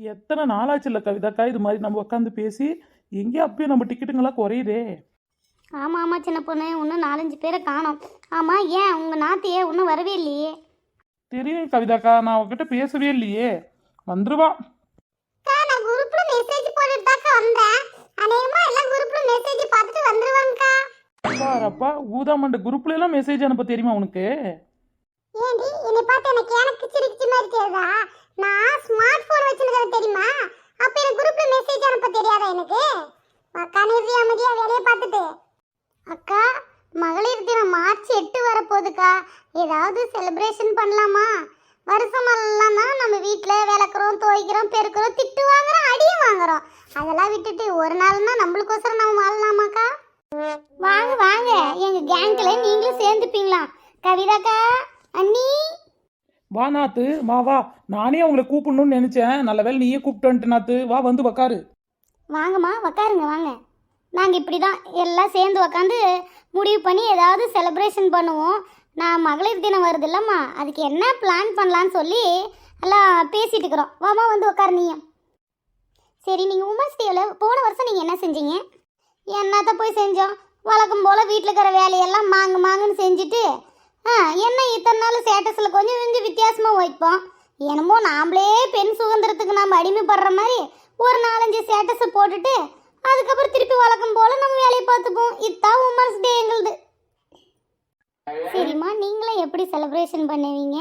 எத்தனை நாளாச்சுல்ல கவிதாக்கா இது மாதிரி நம்ம உட்காந்து பேசி? எங்கேயும் அப்பயும் நம்ம டிக்கெட்டுங்கெல்லாம் குறையுதே. ஆமாம் ஆமாம் சின்ன பொண்ணு. இன்னும் நாலஞ்சு பேரை காணோம். ஆமாம் ஏன் உங்கள் நாத்தியே இன்னும் வரவே இல்லையே? தெரியும் கவிதாக்கா நான் அவகிட்ட பேசவே இல்லையே. வந்துருவா. நான் குரூப்ல மெசேஜ் போட்டுட்டு வந்தேன். அநேகமா எல்லாம் குரூப்ல மெசேஜ் பார்த்துட்டு வந்துருவாங்கக்கா. பாரப்பா ஊதாமண்ட குரூப்ல எல்லாம் மெசேஜ் அனுப்ப தெரியுமா உனக்கு? ஏண்டி என்னை பார்த்து எனக்கு எனக்கு சிரிச்சு மாதிரி தெரியுதா? வச்சிருக்கிறது தெரியுமா? அப்ப எனக்கு குரூப்ல மெசேஜ் அனுப்ப தெரியாதா எனக்கு? அக்கா நிறுத்தி அமைதியா வேலையை பார்த்துட்டு. அக்கா மகளிர் தினம் மார்ச் எட்டு வரப்போகுதுக்கா. ஏதாவது செலிப்ரேஷன் பண்ணலாமா? வருஷமெல்லாம் தான் நம்ம வீட்டில் விளக்குறோம் துவைக்கிறோம் பெருக்கிறோம் திட்டு வாங்குறோம் அடியும் வாங்குறோம். அதெல்லாம் விட்டுட்டு ஒரு நாள்னா நம்மளுக்கோசரம் நம்ம வாழலாமாக்கா? வாங்க வாங்க. எங்க கேங்கில் நீங்களும் சேர்ந்துப்பீங்களா? கவிதாக்கா அண்ணி. வா நாத்து வா வா. நானே உங்களை கூப்பிடணும்னு நினைச்சேன். நல்ல வேலை நீயே கூப்பிட்டு நாத்து. வா வந்து உக்காரு. வாங்கம்மா உக்காருங்க வாங்க. நாங்கள் இப்படி தான் எல்லாம் சேர்ந்து உக்காந்து முடிவு பண்ணி ஏதாவது செலிப்ரேஷன் பண்ணுவோம். நான் மகளிர் தினம் வருது இல்லைம்மா அதுக்கு என்ன பிளான் பண்ணலான்னு சொல்லி எல்லாம் பேசிட்டு இருக்கிறோம். வாமா வந்து உக்காரு நீயும். சரி நீங்கள் உமன்ஸ் டேவில் போன வருஷம் நீங்கள் என்ன செஞ்சீங்க? என்னத்த போய் செஞ்சோம்? வழக்கம் போல் வீட்டில் இருக்கிற வேலையெல்லாம் மாங்கு மாங்குன்னு செஞ்சுட்டு ஆ ஸ்டேட்டஸில் கொஞ்சம் கொஞ்சம் வித்தியாசமாக வைப்போம். என்னமோ நாமளே பெண் சுதந்திரத்துக்கு நாம் அடிமைப்படுற மாதிரி ஒரு நாலஞ்சு ஸ்டேட்டஸை போட்டுட்டு அதுக்கப்புறம் திருப்பி வழக்கம் போல நம்ம வேலையை பார்த்துப்போம். இதுதான் உமன்ஸ் டே எங்களுது. சரிம்மா நீங்களும் எப்படி செலிப்ரேஷன் பண்ணுவீங்க?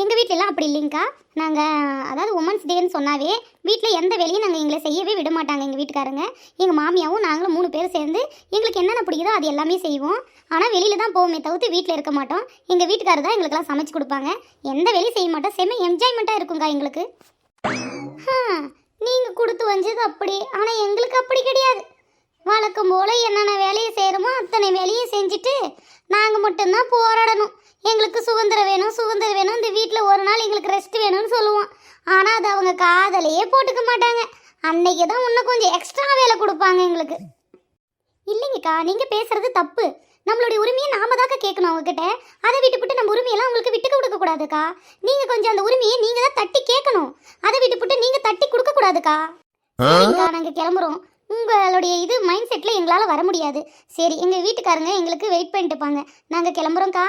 எங்கள் வீட்டிலலாம் அப்படி இல்லைங்கக்கா நாங்கள் அதாவது உமன்ஸ் டேன்னு சொன்னாவே வீட்டில் எந்த வேலையும் நாங்கள் எங்களை செய்யவே விட மாட்டாங்க எங்கள் வீட்டுக்காரங்க. எங்கள் மாமியாவும் நாங்களும் மூணு பேர் சேர்ந்து எங்களுக்கு என்னென்ன பிடிக்குதோ அது எல்லாமே செய்வோம். ஆனால் வெளியில் தான் போவோமே தவிர்த்து வீட்டில் இருக்க மாட்டோம். எங்கள் வீட்டுக்காரர் தான் எங்களுக்கெல்லாம் சமைச்சு கொடுப்பாங்க. எந்த வேலையும் செய்ய மாட்டோம். செம்ம என்ஜாய்மெண்ட்டாக இருக்குங்க்கா எங்களுக்கு. நீங்கள் கொடுத்து வந்தது அப்படி. ஆனால் எங்களுக்கு அப்படி கிடையாது. வழக்கம் போல் என்னென்ன வேலையை செய்கிறோமோ அத்தனை வேலையும் செஞ்சுட்டு நாங்கள் மட்டும்தான் போராடணும். எங்களுக்கு சுதந்திரம் வேணும் சுதந்திரம் வேணும். இந்த வீட்டில் ஒரு நாள் எங்களுக்கு ரெஸ்ட் வேணும்னு சொல்லுவோம். ஆனால் அது அவங்க காதலையே போட்டுக்க மாட்டாங்க. அன்னைக்கு தான் இன்னும் கொஞ்சம் எக்ஸ்ட்ரா வேலை கொடுப்பாங்க எங்களுக்கு. இல்லைங்கக்கா நீங்கள் பேசுறது தப்பு. நம்மளுடைய உரிமையை நாம தாக்க கேட்கணும் அவங்ககிட்ட. அதை விட்டுப்புட்டு நம்ம உரிமையெல்லாம் உங்களுக்கு விட்டு கொடுக்க கூடாதுக்கா. நீங்க கொஞ்சம் அந்த உரிமையை நீங்க தான் தட்டி கேட்கணும். அதை விட்டுப்புட்டு நீங்க தட்டி கொடுக்க கூடாதுக்கா. சரிக்கா நாங்க கிளம்புறோம். உங்களுடைய இது மைண்ட் செட்ல எங்களால வர முடியாது. சரி எங்க வீட்டுக்காரங்க எங்களுக்கு வெயிட் பண்ணிட்டு இருப்பாங்க. நாங்க கிளம்புறோம்க்கா.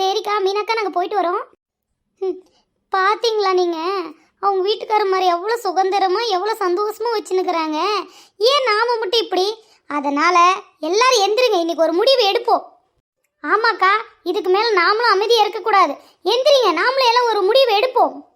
சரிக்கா மீனாக்கா நாங்கள் போயிட்டு வரோம். ம், பாத்தீங்களா நீங்க? அவங்க வீட்டுக்காரர் மாதிரி எவ்வளோ சுதந்திரமா எவ்வளோ சந்தோஷமா வச்சுன்னுக்குறாங்க. ஏன் நாம மட்டும் இப்படி? அதனால எல்லாரும் எந்திரிங்க இன்னைக்கு ஒரு முடிவு எடுப்போம். ஆமாக்கா இதுக்கு மேலே நாமளும் அமைதியாக இருக்கக்கூடாது. எந்திரிங்க நாமளும் எல்லாம் ஒரு முடிவு எடுப்போம்.